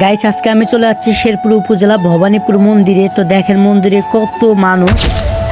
Guys আজকে আমি চলে যাচ্ছি শেরপুর উপজেলা ভবানীপুর মন্দিরে। তো দেখেন মন্দিরে কত মানুষ।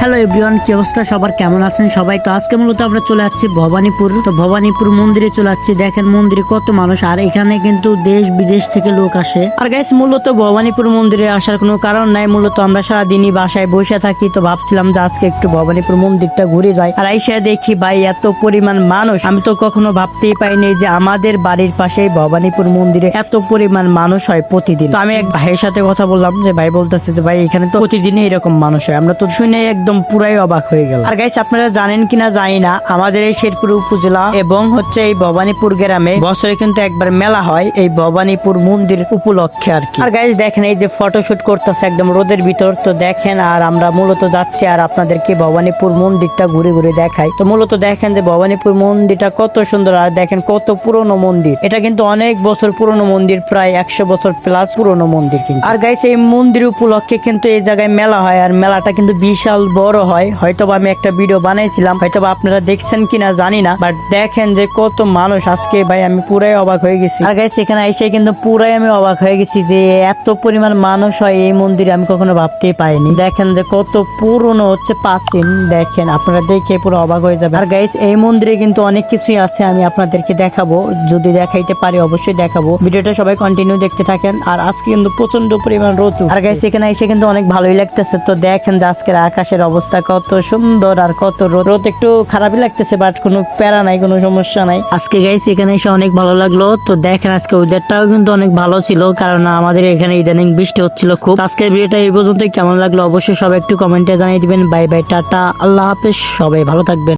হ্যালো এভরিওয়ান কি অবস্থা? সবার কেমন আছেন? সবাই তো আজকে মূলত আমরা চলে যাচ্ছি ভবানীপুর। তো ভবানীপুর মন্দিরে চলে যাচ্ছি দেখেন মন্দিরে কত মানুষ। আর এখানে কিন্তু দেশ বিদেশ থেকে লোক আসে। আর গাইস মূলত ভবানীপুর মন্দিরে আসার কোনো কারণ নাই। মূলত আমরা সারাদিনই বাসায় বসে থাকি। তো ভাবছিলাম যে আজকে একটু ভবানীপুর মন্দিরটা ঘুরে যাই। আর আইসা দেখি, ভাই, এত পরিমাণ মানুষ। আমি তো কখনো ভাবতেই পাইনি যে আমাদের বাড়ির পাশেই ভবানীপুর মন্দিরে এত পরিমাণ মানুষ হয় প্রতিদিন। তো আমি এক ভাইয়ের সাথে কথা বললাম। যে ভাই বলতেছে যে, ভাই, এখানে তো প্রতিদিনই এরকম মানুষ হয়। আমরা তো শুনে একদম পুরাই অবাক হয়ে গেল। আর গাইস আপনারা জানেন কিনা জানি না, আমাদের এই শেরপুর উপজেলা এবং হচ্ছে এই ভবানীপুর গ্রামে বছরে কিন্তু একবার মেলা হয় এই ভবানীপুর মন্দির উপলক্ষে আর কি। আর গাইস দেখেন এই যে ফটোশুট করতেছে একদম রোদের ভিতর, তো দেখেন আর আমরা মূলত যাচ্ছি আর আপনাদেরকে ভবানীপুর মন্দিরটা ঘুরে ঘুরে দেখাই। তো মূলত দেখেন যে ভবানীপুর মন্দিরটা কত সুন্দর আর দেখেন কত পুরনো মন্দির। এটা কিন্তু অনেক বছর পুরনো মন্দির, প্রায় একশো বছর প্লাস পুরনো মন্দির কিন্তু। আর গাইস এই মন্দির উপলক্ষে কিন্তু এই জায়গায় মেলা হয় আর মেলাটা কিন্তু বিশাল বড় হয় হয়তো আমি একটা ভিডিও বানাইছিলাম হয়তো আপনারা দেখছেন কিনা জানি না বাট দেখেন যে কত মানুষ আজকে ভাই আমি পুরাই অবাক হয়ে গেছি। আর গাইস এখানে এসে কিন্তু পুরাই আমি অবাক হয়ে গেছি যে এত পরিমাণ মানুষ হয় এই মন্দিরে, আমি কখনো ভাবতেই পারিনি দেখেন যে কত পুরনো হচ্ছে প্রাচীন, দেখেন, আপনারা দেখে পুরো অবাক হয়ে যাবে আর গাইস এই মন্দিরে কিন্তু অনেক কিছুই আছে, আমি আপনাদেরকে দেখাবো, যদি দেখাইতে পারি অবশ্যই দেখাবো। ভিডিওটা সবাই কন্টিনিউ দেখতে থাকেন, আর আজকে কিন্তু প্রচণ্ড পরিমাণ রোদ আর গাইস এখানে এসে কিন্তু অনেক ভালোই লাগতেছে, তো দেখেন যে আজকের আকাশের অবস্থা কত সুন্দর আর কত রোদ। একটু খারাপই লাগতেছে বাট কোনো প্যারা নাই, কোনো সমস্যা নাই। আজকে গাইছি এখানে এসে অনেক ভালো লাগল। তো দেখেন আজকে ওয়েদারটাও কিন্তু অনেক ভালো ছিল, কারণ আমাদের এখানে ইদানিং বৃষ্টি হচ্ছিল খুব। আজকের ভিডিওটা এই পর্যন্তই। কেমন লাগল অবশ্যই সবাই একটু কমেন্টে জানিয়ে দিবেন। বাই বাই টাটা, আল্লাহ হাফেজ, সবাই ভালো থাকবেন।